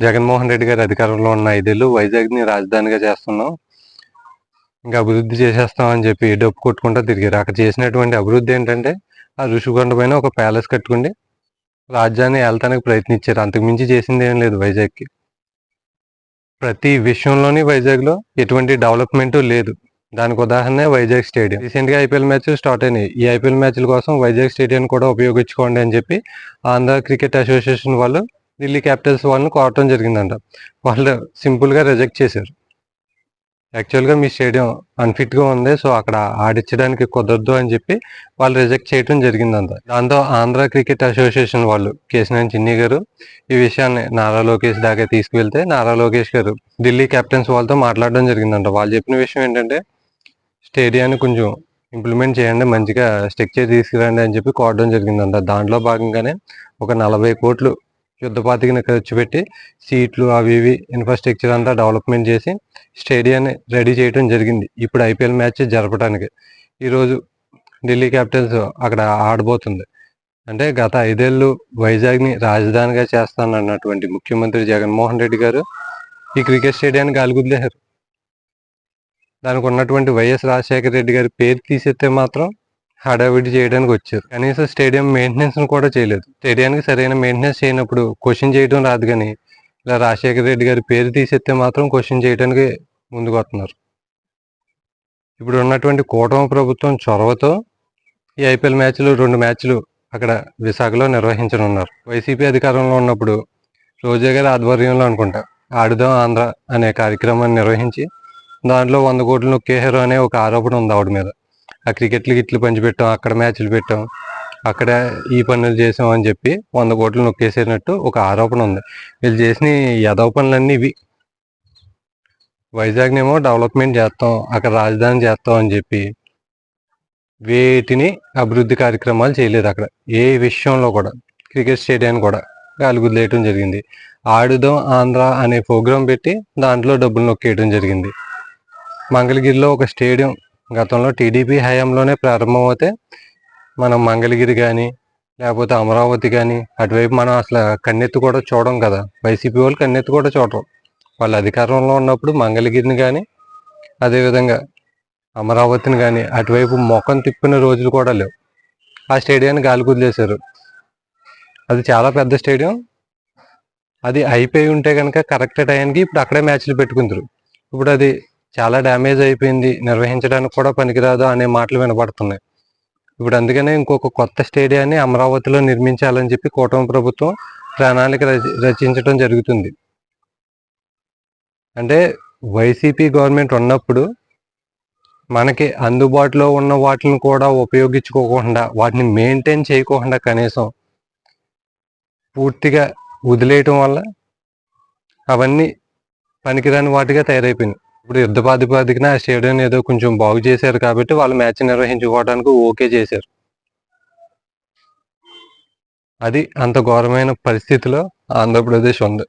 జగన్మోహన్ రెడ్డి గారి అధికారంలో ఉన్న ఐదేళ్ళు వైజాగ్ని రాజధానిగా చేస్తున్నాం. ఇంకా అభివృద్ధి చేసేస్తాం అని చెప్పి డప్పు కొట్టుకుంటా తిరిగారు. అక్కడ చేసినటువంటి అభివృద్ధి ఏంటంటే ఆ ఋషికొండ పైన ఒక ప్యాలెస్ కట్టుకుండి రాజ్యాన్ని ఏళ్తానికి ప్రయత్నించారు. అంతకుమించి చేసింది ఏం లేదు వైజాగ్కి. ప్రతి విషయంలోని వైజాగ్లో ఎటువంటి డెవలప్మెంట్ లేదు. దానికి ఉదాహరణ వైజాగ్ స్టేడియం. రీసెంట్గా ఐపీఎల్ మ్యాచ్ స్టార్ట్ అయినాయి. ఈ ఐపీఎల్ మ్యాచ్ల కోసం వైజాగ్ స్టేడియం కూడా ఉపయోగించుకోండి అని చెప్పి ఆంధ్ర క్రికెట్ అసోసియేషన్ వాళ్ళు ఢిల్లీ క్యాపిటల్స్ వాళ్ళని కోరటం జరిగిందంట. వాళ్ళు సింపుల్గా రిజెక్ట్ చేశారు. యాక్చువల్గా మీ స్టేడియం అన్ఫిట్గా ఉంది సో అక్కడ ఆడించడానికి కుదరదు అని చెప్పి వాళ్ళు రిజెక్ట్ చేయడం జరిగిందంట. దాంతో ఆంధ్ర క్రికెట్ అసోసియేషన్ వాళ్ళు కేసినేని చిన్ని గారు ఈ విషయాన్ని నారా లోకేష్ దాకా తీసుకువెళ్తే నారా లోకేష్ గారు ఢిల్లీ కెప్టెన్స్ వాళ్ళతో మాట్లాడడం జరిగిందంట. వాళ్ళు చెప్పిన విషయం ఏంటంటే స్టేడియాన్ని కొంచెం ఇంప్లిమెంట్ చేయండి మంచిగా స్ట్రక్చర్ తీసుకురండి అని చెప్పి కోరడం జరిగిందంట. దాంట్లో భాగంగానే ఒక నలభై కోట్లు యుద్ధపాతికిన ఖర్చు పెట్టి సీట్లు అవి ఇవి ఇన్ఫ్రాస్ట్రక్చర్ అంతా డెవలప్మెంట్ చేసి స్టేడియాన్ని రెడీ చేయడం జరిగింది. ఇప్పుడు ఐపీఎల్ మ్యాచ్ జరపడానికి ఈరోజు ఢిల్లీ క్యాపిటల్స్ అక్కడ ఆడబోతుంది. అంటే గత ఐదేళ్ళు వైజాగ్ని రాజధానిగా చేస్తానన్నటువంటి ముఖ్యమంత్రి జగన్మోహన్ రెడ్డి గారు ఈ క్రికెట్ స్టేడియాన్ని గాలిగుద్దేశారు. దానికి ఉన్నటువంటి వైఎస్ రాజశేఖర రెడ్డి గారి పేరు తీసేస్తే మాత్రం హడావిడి చేయడానికి వచ్చారు. కనీసం స్టేడియం మెయింటెనెన్స్ కూడా చేయలేదు. స్టేడియానికి సరైన మెయింటెనెన్స్ చేయనప్పుడు క్వశ్చన్ చేయడం రాదు కానీ ఇలా రాజశేఖర రెడ్డి గారి పేరు తీసేస్తే మాత్రం క్వశ్చన్ చేయడానికి ముందుకు వస్తున్నారు. ఇప్పుడు ఉన్నటువంటి కూటమి ప్రభుత్వం చొరవతో ఈ ఐపీఎల్ మ్యాచ్లు రెండు మ్యాచ్లు అక్కడ విశాఖలో నిర్వహించనున్నారు. వైసీపీ అధికారంలో ఉన్నప్పుడు రోజా గారి ఆధ్వర్యంలో అనుకుంటా ఆడుదాం ఆంధ్ర అనే కార్యక్రమాన్ని నిర్వహించి దాంట్లో వంద కోట్లు నొక్కేశారు అనే ఒక ఆరోపణ ఉంది ఆవిడ మీద. ఆ క్రికెట్లు గిట్లు పంచిపెట్టాం అక్కడ మ్యాచ్లు పెట్టాం అక్కడ ఈ పనులు చేసాం అని చెప్పి వంద కోట్లు నొక్కేసేనట్టు ఒక ఆరోపణ ఉంది. వీళ్ళు చేసిన యదవ పనులన్నీ ఇవి. వైజాగ్నేమో డెవలప్మెంట్ చేస్తాం అక్కడ రాజధాని చేస్తాం అని చెప్పి వేటిని అభివృద్ధి కార్యక్రమాలు చేయలేదు అక్కడ. ఏ విషయంలో కూడా క్రికెట్ స్టేడియాన్ని కూడా గాలిగుద్లేయటం జరిగింది. ఆడుదాం ఆంధ్ర అనే ప్రోగ్రాం పెట్టి దాంట్లో డబ్బులు నొక్కేయడం జరిగింది. మంగళగిరిలో ఒక స్టేడియం గతంలో టీడీపీ హయాంలోనే ప్రారంభమవుతే మనం మంగళగిరి కానీ లేకపోతే అమరావతి కానీ అటువైపు మనం అసలు కన్నెత్తి కూడా చూడడం కదా. వైసీపీ వాళ్ళు కన్నెత్తి కూడా చూడరు. వాళ్ళు అధికారంలో ఉన్నప్పుడు మంగళగిరిని కానీ అదేవిధంగా అమరావతిని కానీ అటువైపు మొఖం తిప్పిన రోజులు కూడా లేవు. ఆ స్టేడియాన్ని గాలి కుదిలేశారు అది చాలా పెద్ద స్టేడియం. అది అయిపోయి ఉంటే కనుక కరెక్ట్ టైంకి ఇప్పుడు అక్కడే మ్యాచ్లు పెట్టుకుంటారు. ఇప్పుడు అది చాలా డ్యామేజ్ అయిపోయింది. నిర్వహించడానికి కూడా పనికిరాదు అనే మాటలు వినబడుతున్నాయి. ఇప్పుడు అందుకనే ఇంకొక కొత్త స్టేడియాన్ని అమరావతిలో నిర్మించాలని చెప్పి కూటమి ప్రభుత్వం ప్రణాళిక రచి- రచించడం జరుగుతుంది. అంటే వైసీపీ గవర్నమెంట్ ఉన్నప్పుడు మనకి అందుబాటులో ఉన్న వాటిని కూడా ఉపయోగించుకోకుండా వాటిని మెయింటైన్ చేయకుండా కనీసం పూర్తిగా వదిలేయటం వల్ల అవన్నీ పనికిరాని వాటిగా తయారైపోయినాయి. ఇప్పుడు యుద్ధ ప్రాతిపదికన స్టేడియం ఏదో కొంచెం బాగు చేశారు కాబట్టి వాళ్ళు మ్యాచ్ నిర్వహించుకోవడానికి ఓకే చేశారు. అది అంత ఘోరమైన పరిస్థితిలో ఆంధ్రప్రదేశ్ ఉంది.